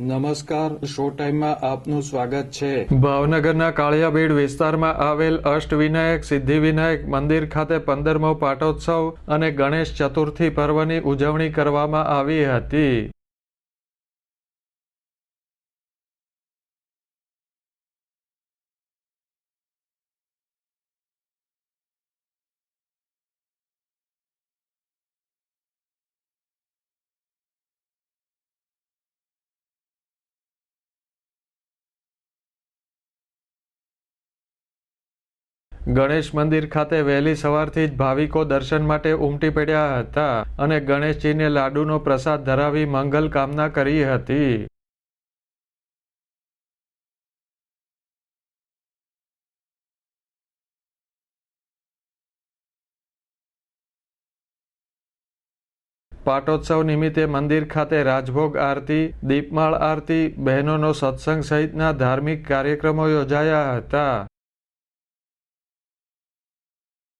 નમસ્કાર, શો ટાઈમમાં આપનું સ્વાગત છે. ભાવનગરના કાળિયાબીડ વિસ્તારમાં આવેલ અષ્ટવિનાયક, સિદ્ધિવિનાયક મંદિર ખાતે પંદરમો પાટોત્સવ અને ગણેશ ચતુર્થી પર્વની ઉજવણી કરવામાં આવી હતી. ગણેશ મંદિર ખાતે વહેલી સવારથી જ ભાવિકો દર્શન માટે ઉમટી પડ્યા હતા અને ગણેશજીને લાડુનો પ્રસાદ ધરાવી મંગલ કામના કરી હતી. પાટોત્સવ નિમિત્તે મંદિર ખાતે રાજભોગ આરતી, દીપમાળ આરતી, બહેનોનો સત્સંગ સહિતના ધાર્મિક કાર્યક્રમો યોજાયા હતા.